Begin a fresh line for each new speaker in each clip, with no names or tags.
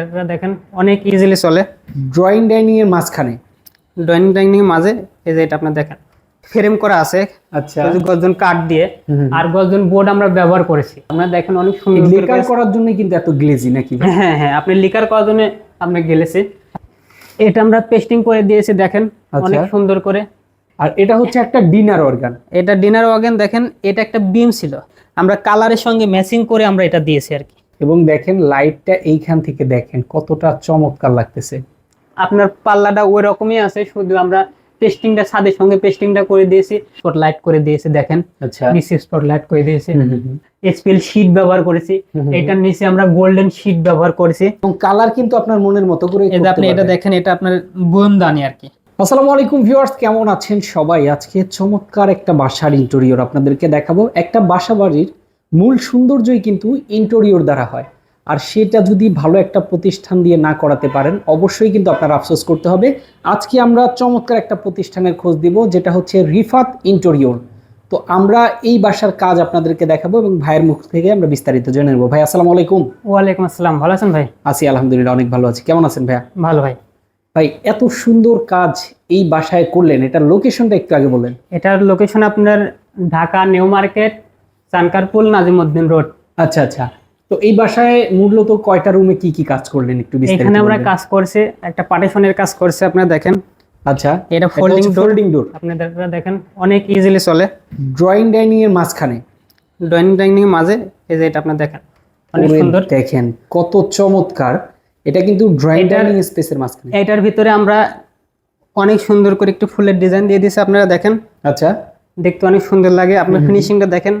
এটা দেখেন অনেক ইজিলি চলে।
ড্রয়িং ডাইনিং এর মাঝখানে?
ড্রয়িং ডাইনিং এর মাঝে এই যে এটা আপনার দেখেন ফ্রেম করা আছে।
আচ্ছা।
যে কাঠ দিয়ে আর গর্জন বোর্ড আমরা ব্যবহার করেছি। আমরা দেখেন অনেক সুন্দর করে
লেকার। করার জন্য কিন্তু এত গ্লেজি নাকি?
হ্যাঁ হ্যাঁ আপনি লিকার করার জন্য আপনি গেলেছি। এটা আমরা পেস্টিং করে দিয়েছি দেখেন
আচ্ছা।
অনেক সুন্দর করে।
আর এটা হচ্ছে একটা ডিনার অর্গান
এটা ডিনার ওয়াগেন দেখেন এটা একটা বিম ছিল। আমরা কালারের সঙ্গে ম্যাচিং করে আমরা এটা দিয়েছি আর কি।
এবং দেখেন লাইটটা এইখান থেকে দেখেন কতটা চমৎকার লাগতেছে।
আপনার পাল্লাটা ওই রকমই আছে শুধু আমরা পেস্টিংটা ছাদের সঙ্গে পেস্টিংটা করে দিয়েছি। স্পটলাইট করে দিয়েছি দেখেন।
আচ্ছা।
নিচে স্পটলাইট করে দিয়েছি। এসপিএল শীট ব্যবহার করেছি। এটার নিচে আমরা গোল্ডেন শীট ব্যবহার করেছি।
এবং কালার কিন্তু আপনার মনের মতো করে
আপনি এটা দেখেন এটা আপনার বোনদানি আর কি।
আসসালামু আলাইকুম ভিউয়ার্স কেমন আছেন সবাই? আজকে চমৎকার একটা বাসার ইন্টেরিয়র আপনাদেরকে দেখাবো। একটা বাসা বাড়ির মূল সৌন্দর্যই কিন্তু ইন্টেরিয়র দ্বারা হয়। আর সেটা যদি ভালো একটা প্রতিষ্ঠান দিয়ে না করাতে পারেন অবশ্যই কিন্তু আপনার আফসোস করতে হবে। আজকে আমরা চমৎকার একটা প্রতিষ্ঠানের খোঁজ দিব যেটা হচ্ছে রিফাত ইন্টেরিয়র তো আমরা এই বাসার কাজ আপনাদেরকে দেখাবো এবং ভাইয়ের মুখ থেকে আমরা বিস্তারিত জেনে নেব। ভাই আসসালামু আলাইকুম।
ওয়ালাইকুম আসসালাম। ভালো আছেন ভাই?
আছি আলহামদুলিল্লাহ অনেক ভালো আছি। কেমন আছেন ভাইয়া?
ভালো ভাই।
ভাই এত সুন্দর কাজ এই বাসায় করলেন এটার লোকেশনটা একটু আগে বলেন
এটার লোকেশন আপনার Dhaka New Market Chankharpul Nazimuddin road.
আচ্ছা আচ্ছা। তো এই বাসায় মূলত কয়টা রুমে কি কি কাজ করলেন একটু বিস্তারিত
এখানে আমরা? কাজ করছি একটা পার্টিশনের কাজ করছি আপনারা দেখেন।
আচ্ছা
এটা ফোল্ডিং
ফোল্ডিং ডোর
আপনাদের দেখেন অনেক ইজিলি চলে।
ড্রয়িং ডাইনিং এর মাঝখানে?
ড্রয়িং ডাইনিং এর মাঝে এই যে এটা আপনার দেখেন অনেক সুন্দর।
দেখেন কত চমৎকার। এটা কিন্তু ড্রয়িং ডাইনিং স্পেসের মাঝখানে।
এটার ভিতরে আমরা অনেক সুন্দর করে একটু ফুলের ডিজাইন দিয়ে দিয়েছি আপনারা দেখেন।
আচ্ছা।
দেখতে অনেক সুন্দর লাগে আপনার ফিনিশিংটা দেখেন।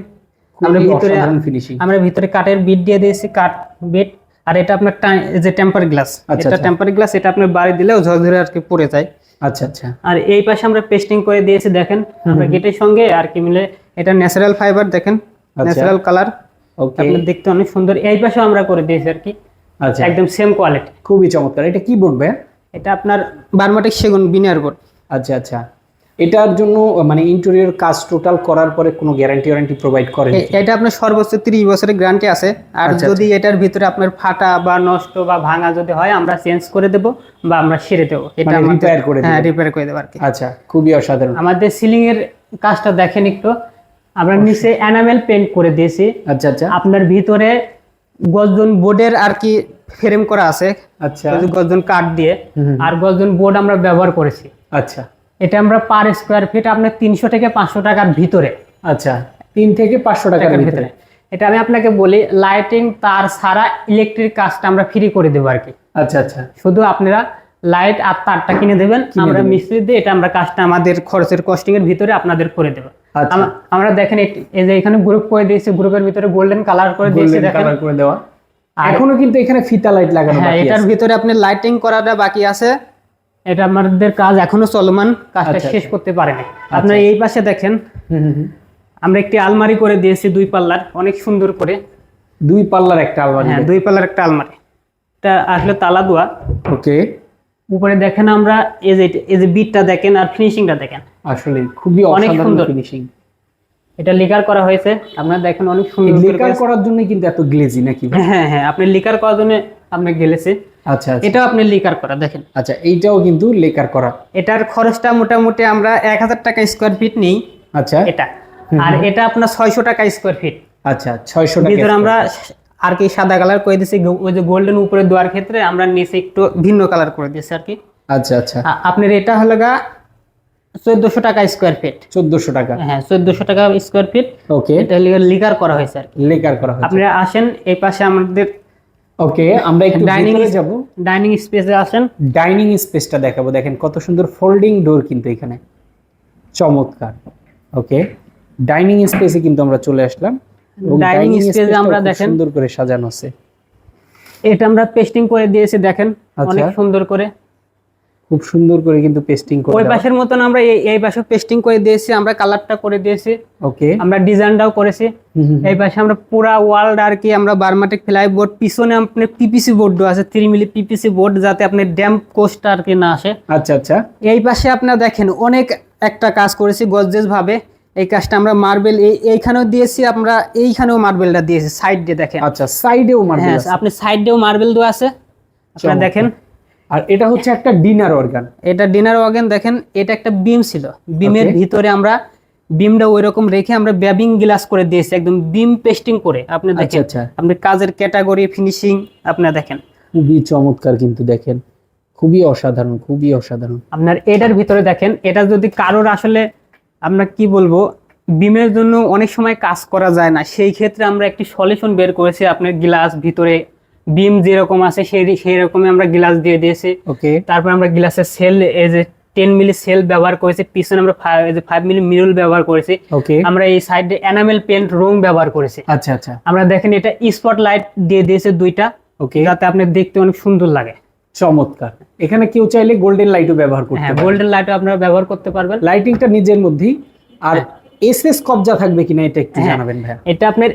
আমরা ভিতরে
ফিনিশিং
আমরা ভিতরে কাঠের বিট দিয়ে দিয়েছি কাঠ বিট আর এটা আপনার যে টেম্পার গ্লাস
আচ্ছা,
এটা
আচ্ছা।
টেম্পার গ্লাস এটা আপনার বাড়ি দিলেও ঝরঝরে আর কি পড়ে যায়।
আচ্ছা আচ্ছা।
আর এই পাশে আমরা পেস্টিং করে দিয়েছি দেখেন। আমরা গেটের সঙ্গে আর কি মিলে। এটা ন্যাচারাল ফাইবার দেখেন।
আচ্ছা।
ন্যাচারাল কালার
ওকে
আপনার দেখতে অনেক সুন্দর। এই পাশে আমরা করে দিয়েছি আর কি।
আচ্ছা।
একদম সেম কোয়ালিটি
খুবই চমৎকার। এটা কি বোর্ড ভাইয়া?
এটা আপনার বার্মাটিক সেগুন বিনিয়ার বোর্ড
আচ্ছা আচ্ছা। এটার জন্য মানে ইন্টেরিয়র কাজ টোটাল করার পরে কোনো গ্যারান্টি ওয়ারেন্টি প্রোভাইড করেন?
এ- এটা আপনার সর্বোচ্চ তিরিশ বছরের গ্যারান্টি আছে। আর
আচ্ছা,
যদি এটার ভিতরে আপনার ফাটা বা নষ্ট বা ভাঙা যদি হয় আমরা চেঞ্জ করে দেব বা আমরা সেরে দেবো। এটা
মানে
আমাদের-
repair করে
হ্যাঁ রিপেয়ার করে দেবো আর কি।
আচ্ছা খুবই অসাধারণ।
আমাদের সিলিং এর কাজটা দেখেন একটু। আমরা নিচে এনামেল পেন্ট করে দিয়েছি।
আচ্ছা আচ্ছা।
আপনার ভিতরে গর্জন বোর্ডের আর কি ফ্রেম করা আছে।
আচ্ছা।
যে কাঠ দিয়ে। আর গর্জন বোর্ড আমরা ব্যবহার করেছি।
আচ্ছা।
এটা আমরা পার স্কোয়ার ফিট আপনার তিনশো থেকে পাঁচশো টাকার ভিতরে।
আচ্ছা তিন থেকে পাঁচশো টাকার ভিতরে।
এটা আমি আপনাকে বলি লাইটিং তার ছাড়া ইলেকট্রিক কাজটা আমরা ফ্রি করে দেবো আর কি।
আচ্ছা আচ্ছা।
শুধু আপনারা লাইট আর তারটা কিনে দেবেন আমরা মিস্ত্রি দিয়ে এটা আমরা কাজটা আমাদের খরচের কস্টিং এর ভিতরে আপনাদের করে দেবো।
আচ্ছা।
আমরা দেখেন এই- এই যে এখানে গ্রুপ করে দিয়েছি গ্রুপের ভিতরে গোল্ডেন কালার করে দিয়েছি
কালার করে দেওয়া। এখনও কিন্তু এখানে ফিতা লাইট লাগানো
হ্যাঁ এটার ভিতরে আপনি লাইটিং করাটা বাকি আছে। এটা আমাদের কাজ এখনও চলমান কাজটা
আচ্ছা,
শেষ করতে পারেনি। আপনার এই পাশে দেখেন। আমরা একটি আলমারি করে দিয়েছি দুই পাল্লার অনেক সুন্দর করে।
দুই পাল্লার একটা আলমারি।
হ্যাঁ দুই পাল্লার একটা আলমারি। এটা আসলে তালা দোয়া।
ওকে।
উপরে দেখেন আমরা এই যে এই যে বিটটা দেখেন আর ফিনিশিংটা দেখেন।
আসলে খুবই
অনেক সুন্দর।
ফিনিশিং
এটা লিকার করা হয়েছে আপনারা দেখেন অনেক সুন্দর করে
লেকার করার জন্য কিন্তু এত গ্লেজি নাকি
হ্যাঁ হ্যাঁ আপনি লিকার করার জন্য আপনি গেলেছে।
আচ্ছা আচ্ছা।
এটাও আপনি লিকার করা দেখেন।
আচ্ছা এইটাও কিন্তু লেকার করা।
এটার খরচটা মোটামুটি আমরা এক হাজার টাকা স্কোয়ার ফিট নিই।
আচ্ছা।
এটা। আর এটা আপনার ছয়শো টাকা স্কোয়ার ফিট
আচ্ছা ছয়শো
ভিতরে আমরা আর কি সাদা কালার করে দিয়েছি ওই যে গোল্ডেন উপরে দেওয়ার ক্ষেত্রে আমরা নিচে একটু ভিন্ন কালার করে দিয়েছি আর কি।
আচ্ছা আচ্ছা।
আপনার এটা হলো গা চোদ্দশো টাকা স্কোয়ার ফিট
চোদ্দশো টাকা।
হ্যাঁ চোদ্দশো টাকা স্কোয়ার ফিট
ওকে
এটা লিকার করা হয়েছে আর কি।
লেকার করা হয়েছে।
আপনারা আসেন এই পাশে আমাদের
ওকে আমরা একটু
ডাইনিং
এ যাব।
ডাইনিং স্পেসে আসেন।
ডাইনিং স্পেসটা দেখাবো। দেখেন কত সুন্দর ফোল্ডিং ডোর কিন্তু এখানে। চমৎকার। ওকে ডাইনিং স্পেসে কিন্তু আমরা চলে আসলাম।
ডাইনিং
space-টাও
আমরা দেখেন-
সুন্দর করে সাজানো আছে।
এটা আমরা পেস্টিং করে দিয়েছি দেখেন।
আচ্ছা।
অনেক সুন্দর করে।
খুব সুন্দর করে কিন্তু পেস্টিং করে
ওই পাশের মতন আমরা এই পাশে পেস্টিং করে দিয়েছি আমরা কালারটা করে দিয়েছি।
ওকে
আমরা ডিজাইনটাও করেছি। এই পাশে আমরা পুরা ওয়ার্ল্ড আর কি আমরা বার্মাটিক ফ্লাই বোর্ড পিছনে আপনার পিপিসি বোর্ড আছে থ্রি মিলি পিপিসি বোর্ড যাতে আপনার ড্যাম্প কোস্টটা আর কি না আসে।
আচ্ছা আচ্ছা।
এই পাশে আপনার দেখেন অনেক একটা কাজ করেছি গজেস ভাবে এই কাজটা আমরা মার্বেল এই এইখানেও দিয়েছি আমরা এইখানেও মার্বেলটা দিয়েছি সাইড দিয়ে দেখেন।
আচ্ছা সাইডেও মার্বেল
হ্যাঁ আপনি সাইডেও মার্বেল দেওয়া আছে। আপনারা দেখেন
আর এটা হচ্ছে একটা ডিনার অর্গান
এটা ডিনার ওয়াগেন দেখেন এটা একটা বিম ছিল। বিমের ভিতরে আমরা বিমটা ওই রকম রেখে আমরা ব্যাবিং গ্লাস করে দিয়েছি একদম বিম পেস্টিং করে। আপনি
আচ্ছা
দেখেন
আচ্ছা।
আপনি কাজের ক্যাটাগরি ফিনিশিং আপনারা দেখেন।
খুবই চমৎকার কিন্তু দেখেন খুবই অসাধারণ খুবই অসাধারণ।
আপনার এটার ভিতরে দেখেন এটা যদি কারোর আসলে আপনার কি বলব বিমের জন্য অনেক সময় কাজ করা যায় না। সেই ক্ষেত্রে আমরা একটি সলিউশন বের করেছি আপনার গ্লাস ভিতরে বিম যেরকম আছে সেই সেই রকমই আমরা গ্লাস দিয়ে দিয়েছি।
ওকে।
তারপর আমরা গ্লাসের সেল এই যে টেন মিলি সেল ব্যবহার করেছি পিছনে আমরা ফাইভ মিলি মিরুল ব্যবহার করেছি।
ওকে।
আমরা এই সাইডে এনামেল পেন্ট রং ব্যবহার করেছি।
আচ্ছা আচ্ছা।
আমরা দেখেন এটা স্পট লাইট দিয়ে দিয়েছে দুইটা।
ওকে।
যাতে আপনি দেখতে অনেক সুন্দর লাগে।
চমৎকার। এখানে কেউ চাইলে গোল্ডেন লাইটও ব্যবহার করতে
হ্যাঁ গোল্ডেন লাইটও আপনারা ব্যবহার করতে পারবেন।
লাইটিংটা নিজের মধ্যেই। আর এসএস কবজা থাকবে কিনা এটা একটু
হ্যাঁ।
জানাবেন ভাই
এটা আপনার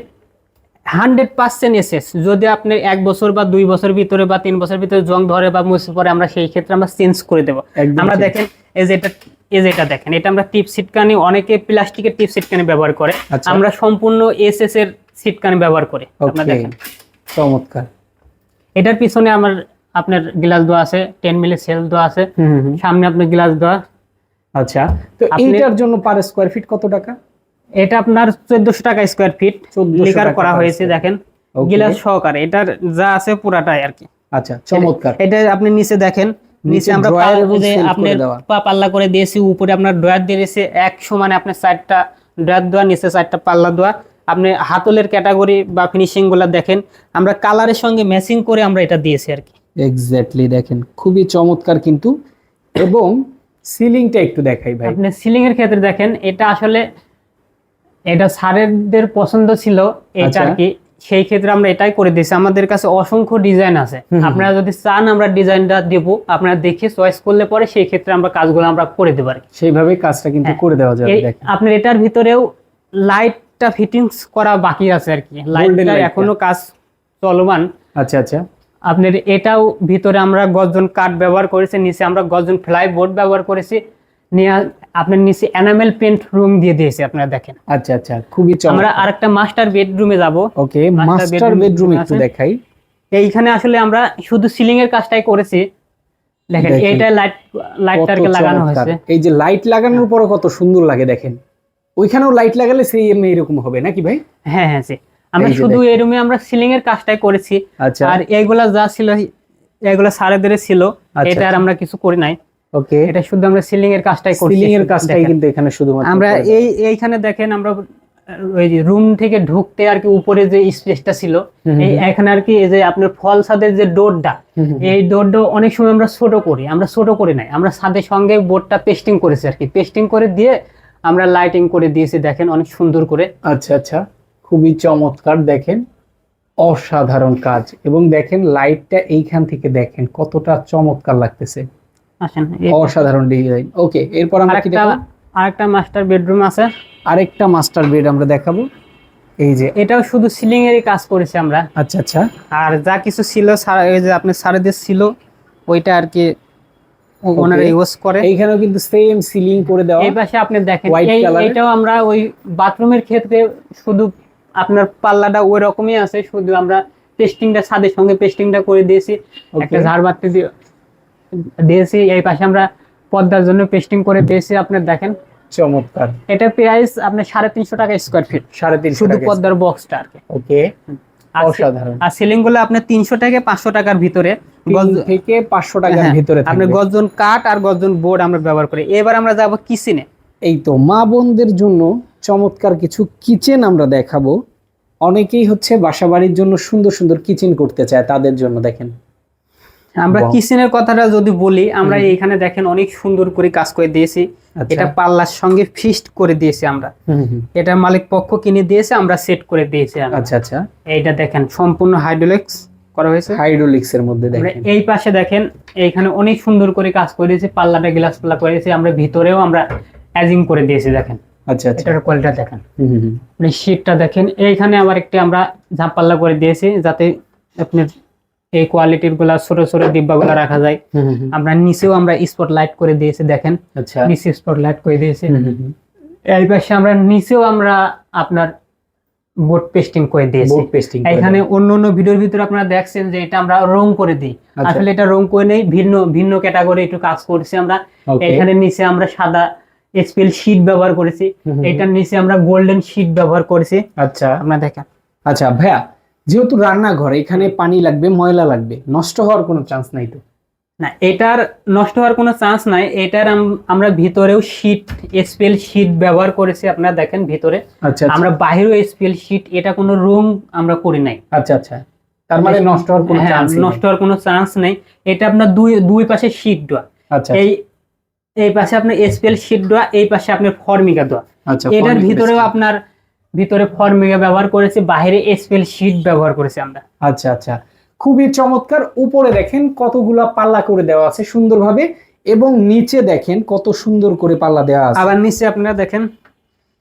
হান্ড্রেড পার্সেন্ট এসএস। যদি আপনি এক বছর বা দুই বছর ভিতরে বা তিন বছর ভিতরে জং ধরে বা মুছে পরে আমরা সেই ক্ষেত্রে আমরা চেঞ্জ করে দেবো। আমরা দেখেন এই যে এটা এই যে এটা দেখেন এটা আমরা টিপ সিটকানি অনেকে প্লাস্টিকের টিপ সিটকানি ব্যবহার করে।
আচ্ছা।
আমরা সম্পূর্ণ এসএস এর সিটকানি ব্যবহার করি। আপনারা দেখেন।
চমৎকার।
এটার পিছনে আমার আপনার গ্লাস দেওয়া আছে টেন মিলি সেল দেওয়া আছে। সামনে আপনার গ্লাস দেওয়া।
আচ্ছা তো এইটার জন্য পার স্কোয়ার ফিট কত টাকা?
এটা আপনার চোদ্দশো টাকা স্কোয়ার ফিট
1400
লিকার করা হয়েছে দেখেন. গিলাস সহকারে। এটার যা আছে পুরাটাই আর কি।
আচ্ছা চমৎকার।
এটা আপনি নিচে দেখেন।
নিচে
আমরা আপনার পা পাল্লা করে দিয়েছি উপরে আপনার ড্রয়ার দিয়েছে এক সমানে আপনার চারটা ড্রয়ার দেওয়া নিচে চারটা পাল্লা দেওয়া। আপনি হাতলের ক্যাটাগরি বা ফিনিশিংগুলা দেখেন। আমরা কালারের সঙ্গে ম্যাচিং করে আমরা এটা দিয়েছি আর কি।
এক্স্যাক্টলি দেখেন খুবই চমৎকার কিন্তু। এবং সিলিংটা একটু দেখাই ভাই।
আপনি সিলিং এর ক্ষেত্রে দেখেন এটা আসলে এটা স্যারেদের পছন্দ ছিল এটা
আচ্ছা।
আর কি সেই ক্ষেত্রে আমরা এটাই করে দিয়েছি। আমাদের কাছে অসংখ্য ডিজাইন আছে। আপনারা যদি চান আমরা ডিজাইনটা দেব আপনারা দেখে চয়েস করলে পরে সেই ক্ষেত্রে আমরা কাজগুলো আমরা করে দেবো আর
সেইভাবে কাজটা কিন্তু
হ্যাঁ।
করে দেওয়া যাবে দেখেন।
আপনার এটার ভিতরেও লাইটটা ফিটিংস করা বাকি আছে আর কি লাইটটা এখনও কাজ চলমান।
আচ্ছা আচ্ছা।
আপনার এটাও ভিতরে আমরা গজন কাঠ ব্যবহার করেছি নিচে আমরা গর্জন ফ্লাই বোর্ড ব্যবহার করেছি। আপনার নিচে এনামেল পেন্ট রুম দিয়ে দিয়েছি আপনারা দেখেন।
আচ্ছা আচ্ছা খুবই
আমরা আরেকটা মাস্টার বেডরুমে যাব।
ওকে মাস্টার বেডরুম একটু দেখাই।
এইখানে আসলে আমরা শুধু সিলিং এর কাজটাই করেছি। দেখেন। এইটা লাইট লাইটটা আর কি
কত
লাগানো হয়েছে।
এই যে লাইট লাগানোর পরে কত সুন্দর লাগে দেখেন। ওইখানেও লাইট লাগালে এমনি এরকম হবে নাকি ভাই?
হ্যাঁ হ্যাঁ। আমরা শুধু এই রুমে আমরা সিলিং এর কাজটাই করেছি।
আচ্ছা।
আর এইগুলা যা ছিল এগুলা সারেদের ছিল।
আচ্ছা,
এটা আর আমরা কিছু করি নাই।
ওকে
এটা শুধু আমরা সিলিং এর কাজটাই করছি
সিলিং এর কাজটাই কিন্তু এখানে শুধুমাত্র
আমরা এই এইখানে দেখেন আমরা ওই রুম থেকে ঢুকতে আর কি উপরে যে স্পেসটা ছিল এই এখানে আর কি এই যে আপনার ফল ছাদের যে ডোরটা। এই ডোরটা অনেক সময় আমরা ছোট করি আমরা ছোট করি নাই। আমরা ছাদের সঙ্গে বোর্ডটা পেস্টিং করেছি আর কি। পেস্টিং করে দিয়ে আমরা লাইটিং করে দিয়েছি দেখেন অনেক সুন্দর করে।
আচ্ছা আচ্ছা। খুবই চমৎকার দেখেন। অসাধারণ কাজ। এবং দেখেন লাইটটা এইখান থেকে দেখেন কতটা চমৎকার লাগতেছে।
আসেন
অসাধারণ ডিজাইন ওকে এরপর আমরা কি দেখাবো?
আরেকটা মাস্টার বেডরুম আছে।
আরেকটা মাস্টার বেড আমরা দেখাবো। এই যে।
এটাও শুধু সিলিং এরই কাজ করেছি আমরা।
আচ্ছা আচ্ছা।
আর যা কিছু ছিল এই যে সারেদের ছিল ওইটা আর কি ওনারা ইউজ করে।
এইখানেও কিন্তু সেম সিলিং করে দেওয়া।
এই পাশে আপনি দেখেন এটাও আমরা ওই বাথরুমের ক্ষেত্রে শুধু আপনার পাল্লাটা ওই রকমই আছে শুধু আমরা পেস্টিংটা ছাদের সঙ্গে পেস্টিংটা করে দিয়েছি. একটা ঝাড়বাতি দিয়ে দিয়েছি এই পাশে আমরা পর্দার জন্য পেস্টিং করে দিয়েছি আপনার দেখেন।
চমৎকার।
এটা প্রাইস আপনার সাড়ে তিনশো টাকা স্কোয়ার ফিট
সাড়ে তিনশো
শুধু পর্দার বক্সটা আর কি।
ওকে
আর
অসাধারণ।
আর সিলিংগুলো আপনার তিনশো থেকে পাঁচশো টাকার ভিতরে। গজ-
থেকে পাঁচশো টাকার
হ্যাঁ,
ভিতরে
আপনি
থাকবে।
গর্জন কাঠ আর গর্জন বোর্ড আমরা ব্যবহার করি। এবার আমরা যাব কিচেনে
এই তো মা বোনদের জন্য চমৎকার কিছু কিচেন আমরা দেখাবো। অনেকেই হচ্ছে বাসা বাড়ির জন্য সুন্দর সুন্দর কিচেন করতে চায় তাদের জন্য দেখেন।
আমরা কিচেনের কথাটা যদি বলি আমরা এইখানে দেখেন অনেক সুন্দর করে কাজ করে দিয়েছি।
আচ্ছা।
এটা পাল্লার সঙ্গে ফিস্ট করে দিয়েছি আমরা। এটা মালিক পক্ষ কিনে দিয়েছে আমরা সেট করে দিয়েছি
আচ্ছা আচ্ছা।
এইটা দেখেন সম্পূর্ণ হাইড্রোলিক্স করা হয়েছে।
হাইড্রোলিক্স এর মধ্যে দেখেন।
এই পাশে দেখেন এইখানে অনেক সুন্দর করে কাজ করে দিয়েছি পাল্লাটা গ্লাস পাল্লা করে দিয়েছি আমরা ভিতরেও আমরা অ্যাজিং করে দিয়েছি দেখেন।
আচ্ছা আচ্ছা।
এটার কোয়ালিটি দেখেন।
হুম হুম হুম।
আপনি শীটটা দেখেন এইখানে আবার একটি আমরা ঝাঁপ পাল্লা করে দিয়েছি যাতে আপনার এই কোয়ালিটিরগুলা ছোট ছোট ডিব্বাগুলা রাখা যায়। আমরা নিচেও আমরা স্পট লাইট করে দিয়েছি দেখেন।
আচ্ছা।
নিচে স্পট লাইট করে দিয়েছি। এই পাশে আমরা নিচেও আমরা আপনার বোর্ড পেস্টিং করে দিয়েছি।
বোর্ড পেস্টিং
এখানে অন্য অন্য ভিডিওর ভিতরে আপনারা দেখছেন যে এটা আমরা রং করে দিই।
আচ্ছা।
আসলে এটা রং করে নেই ভিন্ন ভিন্ন ক্যাটাগরি একটু কাজ করছি আমরা। এখানে নিচে আমরা সাদা এসপিএল শীট ব্যবহার করেছি। এটার নিচে আমরা গোল্ডেন শীট ব্যবহার করেছি।
আচ্ছা।
আপনারা দেখেন।
আচ্ছা ভাইয়া যেহেতু রান্নাঘর এখানে পানি লাগবে ময়লা লাগবে নষ্ট হওয়ার কোনো চান্স নাই তো?
না এটার নষ্ট হওয়ার কোনো চান্স নাই। এটার আমরা ভিতরেও শীট এসপিএল শীট ব্যবহার করেছি আপনারা দেখেন ভিতরে।
আচ্ছা আচ্ছা।
আমরা বাইরেও এসপিএল শীট এটা কোনো রুম আমরা করি নাই।
আচ্ছা আচ্ছা। তার মানে নষ্ট হওয়ার কোনো
হ্যাঁ,
চান্স
নষ্ট হওয়ার কোনো চান্স নেই। এটা আপনার দুই দুই পাশে শীট দেওয়া।
আচ্ছা
এই এই পাশে আপনার এসপিএল শীট দেওয়া এই পাশে আপনার ফর্মিকা দেওয়া।
আচ্ছা
এটার ভিতরেও আপনার ভিতরে ফর্মিকা ব্যবহার করেছি বাইরে এসপিএল শীট ব্যবহার করেছি আমরা।
আচ্ছা আচ্ছা। খুবই চমৎকার। উপরে দেখেন কতগুলা পাল্লা করে দেওয়া আছে সুন্দরভাবে এবং নিচে দেখেন কত সুন্দর করে পাল্লা দেওয়া আছে।
আবার নিচে আপনারা দেখেন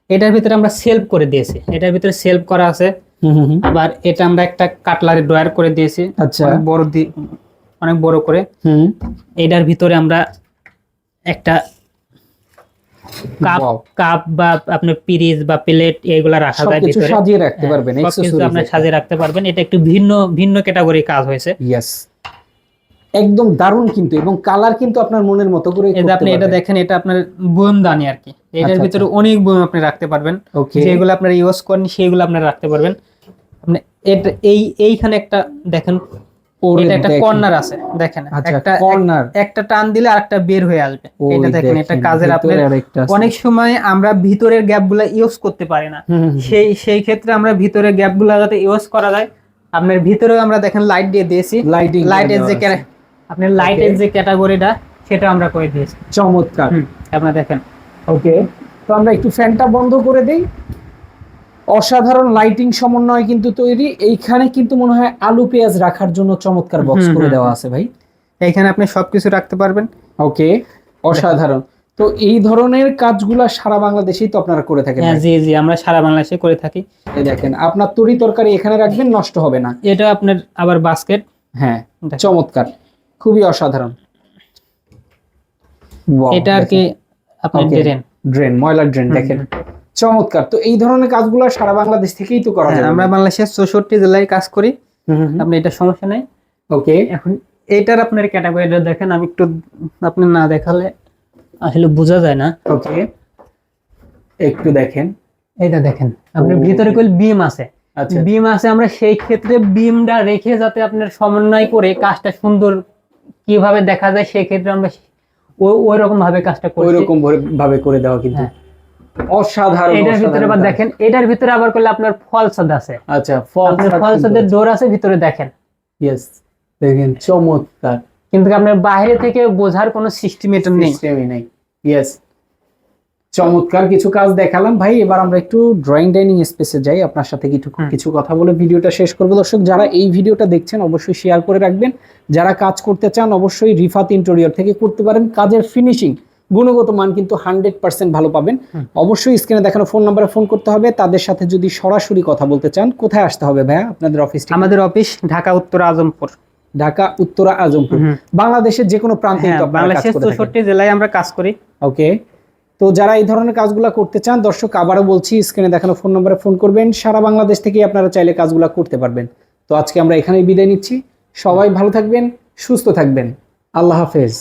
এটার ভিতরে আমরা সেলফ করে দিয়েছি। এটার ভিতরে সেলফ করা আছে।
হুম হুম হুম।
আবার এটা আমরা একটা কাটলারি ড্রয়ার করে দিয়েছি।
আচ্ছা।
বড় অনেক বড় করে।
হুম।
এটার ভিতরে আমরা একটা কাপ কাপ বা আপনার পিরিজ বা প্লেট এগুলা রাখা যায় ভিতরে।
সাজিয়ে রাখতে
হ্যাঁ,
পারবেন
সবকিছু আপনার সাজিয়ে রাখতে পারবেন। এটা একটু ভিন্ন ভিন্ন ক্যাটাগরি কাজ হয়েছে।
ইয়েস একদম দারুণ কিন্তু এবং কালার কিন্তু আপনার মনের মতো করে
যে আপনি এটা দেখেন এটা আপনার বোমদানি আর কি। এটার
আচ্ছা,
ভিতরে অনেক বোম আপনি রাখতে পারবেন। যেগুলো আপনারা ইউজ করেন সেগুলো আপনারা রাখতে পারবেন। আপনি এটা এই এইখানে একটা দেখেন এটা একটা কর্নার আছে দেখেন।
আচ্ছা
একটা
কর্নার।
একটা টান দিলে আরেকটা বের হয়ে আসবে। এটা দেখেন এটা কাজের আপনার
অনেক
সময় আমরা ভিতরের গ্যাপগুলো ইউজ করতে পারি না। সেই সেই ক্ষেত্রে আমরা ভিতরের গ্যাপগুলো যাতে ইউজ করা যায়। আপনার ভিতরেও আমরা দেখেন লাইট দিয়ে দিয়েছি।
লাইটিং
লাইটের যে আপনার লাইটের যে ক্যাটাগরিটা সেটা আমরা করে দিয়েছি।
চমৎকার।
আপনারা দেখেন।
ওকে তো আমরা একটু ফ্যানটা বন্ধ করে দেই। অসাধারণ লাইটিং সমন্বয় কিন্তু তৈরি। এইখানে কিন্তু মনে হয় আলু পেঁয়াজ রাখার জন্য চমৎকার বক্স করে দেওয়া আছে ভাই।
এইখানে আপনি সবকিছু রাখতে পারবেন।
ওকে অসাধারণ। তো এই ধরনের কাজগুলা সারা বাংলাদেশেই তো আপনারা করে থাকেন
হ্যাঁ। জি জি আমরা সারা বাংলাদেশে করে থাকি।
দেখেন আপনার তরি তরকারি এখানে রাখবেন নষ্ট হবে না।
এটা আপনার আবার বাস্কেট
হ্যাঁ চমৎকার। খুবই অসাধারণ।
এটা আর কি আপনার ড্রেন
ড্রেন ময়লার ড্রেন দেখেন। চমৎকার। তো এই ধরনের কাজগুলো সারা বাংলাদেশ থেকেই তো করা যাবে।
আমরা বাংলাদেশের চৌষট্টি জেলায় কাজ করি। আপনি এটা সমস্যা নাই।
ওকে।
এখন এইটার আপনার ক্যাটাগরিটা দেখেন আমি একটু আপনি না দেখালে আসলে বোঝা যায় না।
ওকে। একটু দেখেন।
এটা দেখেন আপনার ভিতরে কইল বিম আছে।
আচ্ছা।
বিম আছে আমরা সেই ক্ষেত্রে বিমটা রেখে যাতে আপনার সমন্বয় করে কাজটা সুন্দর কীভাবে দেখা যায় সেই ক্ষেত্রে আমরা ওই রকম ভাবে কাজটা
ওই রকম ভাবে করে দেওয়া কিন্তু।
হ্যাঁ।
অসাধারণ
এটার ভিতরে
অসাধারণ
আবার দেখেন এটার ভিতরে আবার করলে আপনার ফলসাদ আছে।
আচ্ছা
ফলসাদের ডোর আছে। ভিতরে দেখেন।
ইয়েস দেখেন চমৎকার।
কিন্তু আপনার বাইরে থেকে বোঝার কোনো সিস্টেমেটার নেই?
সিস্টেমই নেই। ইয়েস চমৎকার কিছু কাজ দেখালাম। ভাই এবার আমরা একটু ড্রয়িং ডাইনিং স্পেসে যাই। আপনার সাথে কিছু কিছু কথা বলে ভিডিওটা শেষ করব। দর্শক যারা এই ভিডিওটা দেখছেন অবশ্যই শেয়ার করে রাখবেন। যারা কাজ করতে চান অবশ্যই রিফাত ইন্টেরিয়র থেকে করতে পারেন। কাজের ফিনিশিং গুণগত মান কিন্তু হান্ড্রেড পার্সেন্ট ভালো পাবেন। অবশ্যই স্ক্রিনে দেখানো ফোন নাম্বারে ফোন করতে হবে। তাদের সাথে যদি সরাসরি কথা বলতে চান কোথায় আসতে হবে ভাইয়া? আপনাদের অফিস
আমাদের অফিস ঢাকা উত্তর আজমপুর।
ঢাকা উত্তরা আজমপুর। বাংলাদেশের যে কোনো প্রান্তে
হ্যাঁ বাংলাদেশের চৌষট্টি জেলায় আমরা কাজ করি।
ওকে। তো যারা এই ধরনের কাজগুলো করতে চান দর্শক আবারও বলছি স্ক্রিনে দেখানো ফোন নম্বরে ফোন করবেন। সারা বাংলাদেশ থেকেই আপনারা চাইলে কাজগুলো করতে পারবেন। তো আজকে আমরা এখানেই বিদায় নিচ্ছি। সবাই ভালো থাকবেন সুস্থ থাকবেন। আল্লাহ হাফেজ।